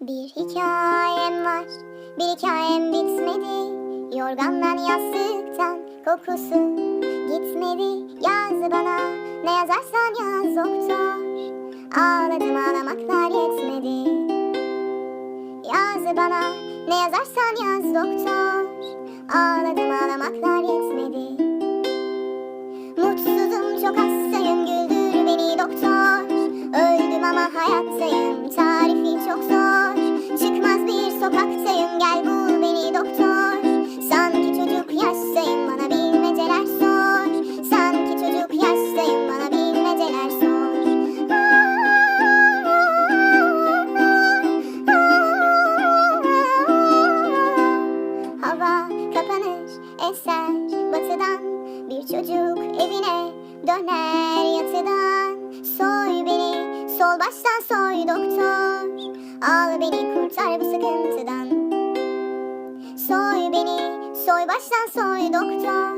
Bir hikayem var, bir hikayem bitmedi. Yorgandan yastıktan kokusu gitmedi. Yaz bana, ne yazarsan yaz doktor. Ağladım ağlamaklar yetmedi. Yaz bana, ne yazarsan yaz doktor. Ağladım ağlamaklar yetmedi eser. Batıdan Bir çocuk evine döner yatıdan. Soy beni sol baştan soy doktor. Al beni kurtar bu sıkıntıdan. Soy beni soy baştan soy doktor.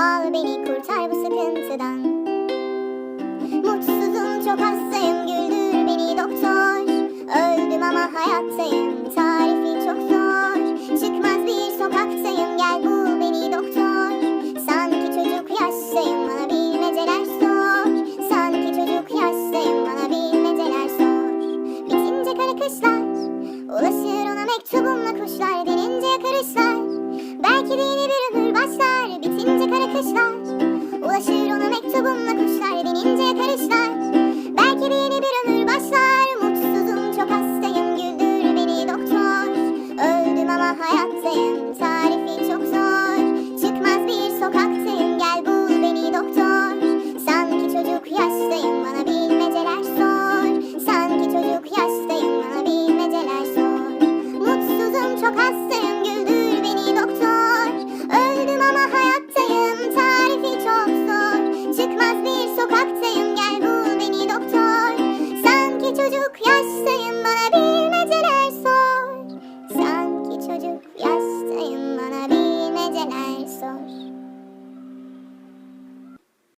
Al beni kurtar bu sıkıntıdan. Mutsuzum çok hastayım kışlar Ulaşır ona mektubumla kuşlar Derince karışlar. Belki de yeni bir ömür başlar Bitince kara kışlar Ulaşır ona mektubumla kuşlar Derince karışlar.